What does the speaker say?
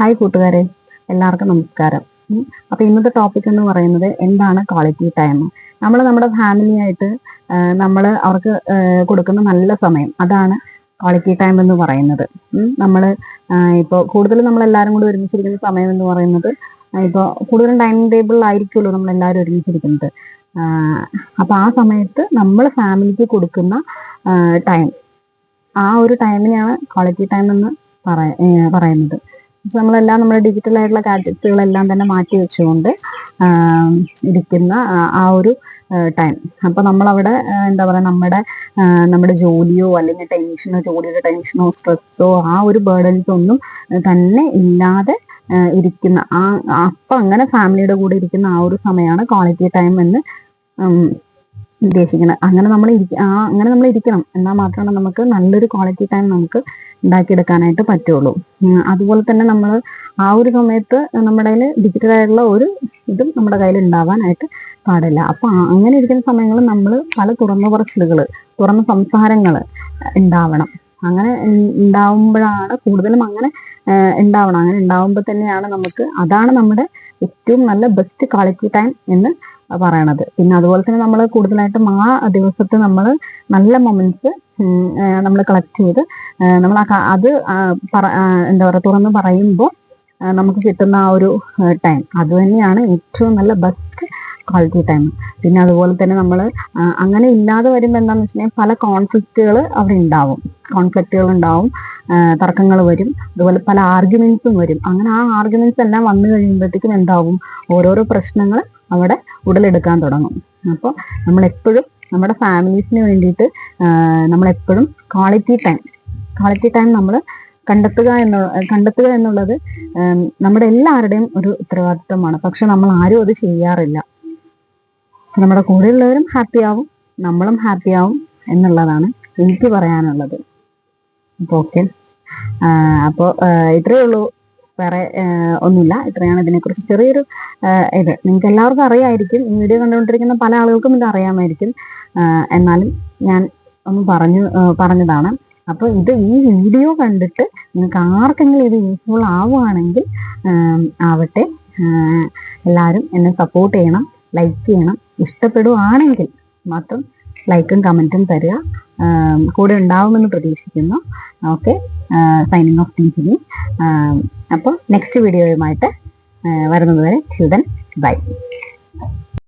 Hi കൂട്ടുകാരെ. എല്ലാവർക്കും നമസ്കാരം. അപ്പോൾ അപ്പൊ ഇന്നത്തെ ടോപ്പിക് എന്ന് പറയുന്നത് എന്താണ് ക്വാളിറ്റി ടൈം നമ്മൾ നമ്മുടെ ഫാമിലി ആയിട്ട് നമ്മൾ അവർക്ക് കൊടുക്കുന്ന നല്ല സമയം അതാണ് ക്വാളിറ്റി ടൈം എന്ന് പറയുന്നത്. നമ്മൾ ഇപ്പോൾ കൂടുതലും നമ്മൾ എല്ലാവരും കൂടി ഒരുമിച്ചിരിക്കുന്ന സമയം എന്ന് പറയുന്നത് ഇപ്പോൾ കൂടുതലും ഡൈനിങ് ടേബിളിൽ ആയിരിക്കുമല്ലോ നമ്മൾ എല്ലാവരും ഒരുമിച്ചിരിക്കുന്നത്. അപ്പോൾ അപ്പൊ ആ സമയത്ത് നമ്മൾ ഫാമിലിക്ക് കൊടുക്കുന്ന ടൈം ആ ഒരു ടൈമിനെയാണ് ക്വാളിറ്റി ടൈം എന്ന് പറയുന്നത്. നമ്മളെല്ലാം നമ്മുടെ ഡിജിറ്റൽ ആയിട്ടുള്ള ഗാഡ്ജറ്റുകളെല്ലാം തന്നെ മാറ്റി വെച്ചുകൊണ്ട് ഇരിക്കുന്ന ആ- ഒരു ടൈം അപ്പൊ നമ്മളവിടെ എന്താ പറയാ നമ്മുടെ നമ്മുടെ ജോലിയോ അല്ലെങ്കിൽ ടെൻഷനോ ജോലിയുടെ ടെൻഷനോ സ്ട്രെസ്സോ ആ ഒരു ബേർഡൻസ് ഒന്നും തന്നെ ഇല്ലാതെ ഇരിക്കുന്ന ആ അപ്പൊ അങ്ങനെ ഫാമിലിയുടെ കൂടെ ഇരിക്കുന്ന ആ ഒരു സമയമാണ് ക്വാളിറ്റി ടൈം എന്ന് ഉദ്ദേശിക്കുന്നത് അങ്ങനെ നമ്മൾ ആ അങ്ങനെ നമ്മൾ ഇരിക്കണം. എന്നാൽ മാത്രമാണ് നമുക്ക് നല്ലൊരു ക്വാളിറ്റി ടൈം നമുക്ക് ഉണ്ടാക്കിയെടുക്കാനായിട്ട് പറ്റുള്ളൂ. അതുപോലെ തന്നെ നമ്മൾ ആ ഒരു സമയത്ത് നമ്മുടെ കയ്യിൽ ഡിജിറ്റലായിട്ടുള്ള ഒരു ഇതും നമ്മുടെ കയ്യിൽ ഉണ്ടാവാനായിട്ട് പാടില്ല. അപ്പൊ അങ്ങനെ ഇരിക്കുന്ന സമയങ്ങളിൽ നമ്മൾ പല തുറന്ന പറച്ചിലുകൾ തുറന്ന സംസാരങ്ങൾ ഉണ്ടാവണം. അങ്ങനെ ഉണ്ടാവുമ്പോഴാണ് കൂടുതലും അങ്ങനെ ഉണ്ടാവണം. അങ്ങനെ ഉണ്ടാവുമ്പോൾ തന്നെയാണ് നമുക്ക് അതാണ് നമ്മുടെ ഏറ്റവും നല്ല ബെസ്റ്റ് ക്വാളിറ്റി ടൈം എന്ന് പറയണത്. പിന്നെ അതുപോലെ തന്നെ നമ്മൾ കൂടുതലായിട്ടും ആ ദിവസത്തെ നമ്മൾ നല്ല മൊമെന്റ്സ് നമ്മൾ കളക്ട് ചെയ്ത് നമ്മൾ അത് എന്താ പറയുക തുറന്ന് പറയുമ്പോൾ നമുക്ക് കിട്ടുന്ന ആ ഒരു ടൈം അത് തന്നെയാണ് ഏറ്റവും നല്ല ബെസ്റ്റ് ക്വാളിറ്റി ടൈം പിന്നെ അതുപോലെ തന്നെ നമ്മൾ അങ്ങനെ ഇല്ലാതെ വരുമ്പോൾ എന്താണെന്ന് വെച്ചിട്ടുണ്ടെങ്കിൽ പല കോൺഫ്ലിക്റ്റുകൾ അവിടെ ഉണ്ടാവും. കോൺഫ്ലിക്റ്റുകൾ ഉണ്ടാവും. തർക്കങ്ങൾ വരും. അതുപോലെ പല ആർഗ്യുമെന്റ്സും വരും. അങ്ങനെ ആ ആർഗ്യുമെന്റ്സ് എല്ലാം വന്നു കഴിയുമ്പോഴത്തേക്കും എന്താവും? ഓരോരോ പ്രശ്നങ്ങൾ അവിടെ ഉടലെടുക്കാൻ തുടങ്ങും. അപ്പോൾ നമ്മൾ എപ്പോഴും നമ്മുടെ ഫാമിലീസിന് വേണ്ടിയിട്ട് നമ്മൾ എപ്പോഴും ക്വാളിറ്റി ടൈം ക്വാളിറ്റി ടൈം നമ്മൾ കണ്ടെത്തുക എന്ന കണ്ടെത്തുക എന്നുള്ളത് നമ്മുടെ എല്ലാവരുടെയും ഒരു ഉത്തരവാദിത്വമാണ് പക്ഷെ നമ്മൾ ആരും അത് ചെയ്യാറില്ല. നമ്മുടെ കൂടെയുള്ളവരും ഹാപ്പി ആവും നമ്മളും ഹാപ്പി ആവും എന്നുള്ളതാണ് എനിക്ക് പറയാനുള്ളത്. അപ്പോൾ ഓക്കെ അപ്പോൾ ഇത്രയേ ഉള്ളൂ. വേറെ ഒന്നുമില്ല. ഇത്രയാണ് ഇതിനെക്കുറിച്ച് ചെറിയൊരു ഇത്. നിങ്ങൾക്ക് എല്ലാവർക്കും അറിയായിരിക്കും. ഈ വീഡിയോ കണ്ടുകൊണ്ടിരിക്കുന്ന പല ആളുകൾക്കും ഇത് അറിയാമായിരിക്കും. എന്നാലും ഞാൻ ഒന്ന് പറഞ്ഞു പറഞ്ഞതാണ്. അപ്പോൾ ഇത് ഈ വീഡിയോ കണ്ടിട്ട് നിങ്ങൾക്ക് ആർക്കെങ്കിലും ഇത് യൂസ്ഫുൾ ആവുകയാണെങ്കിൽ ആവട്ടെ. എല്ലാവരും എന്നെ സപ്പോർട്ട് ചെയ്യണം ലൈക്ക് ചെയ്യണം. ഇഷ്ടപ്പെടുവാണെങ്കിൽ മാത്രം ലൈക്കും കമന്റും തരിക. കൂടെ ഉണ്ടാവുമെന്ന് പ്രതീക്ഷിക്കുന്നു. ഓക്കെ സൈനിങ് ഓഫ് ടീച്ചിങ് അപ്പോൾ നെക്സ്റ്റ് വീഡിയോയുമായിട്ട് വരുന്നത് വരെ ചിൽഡൻ ബൈ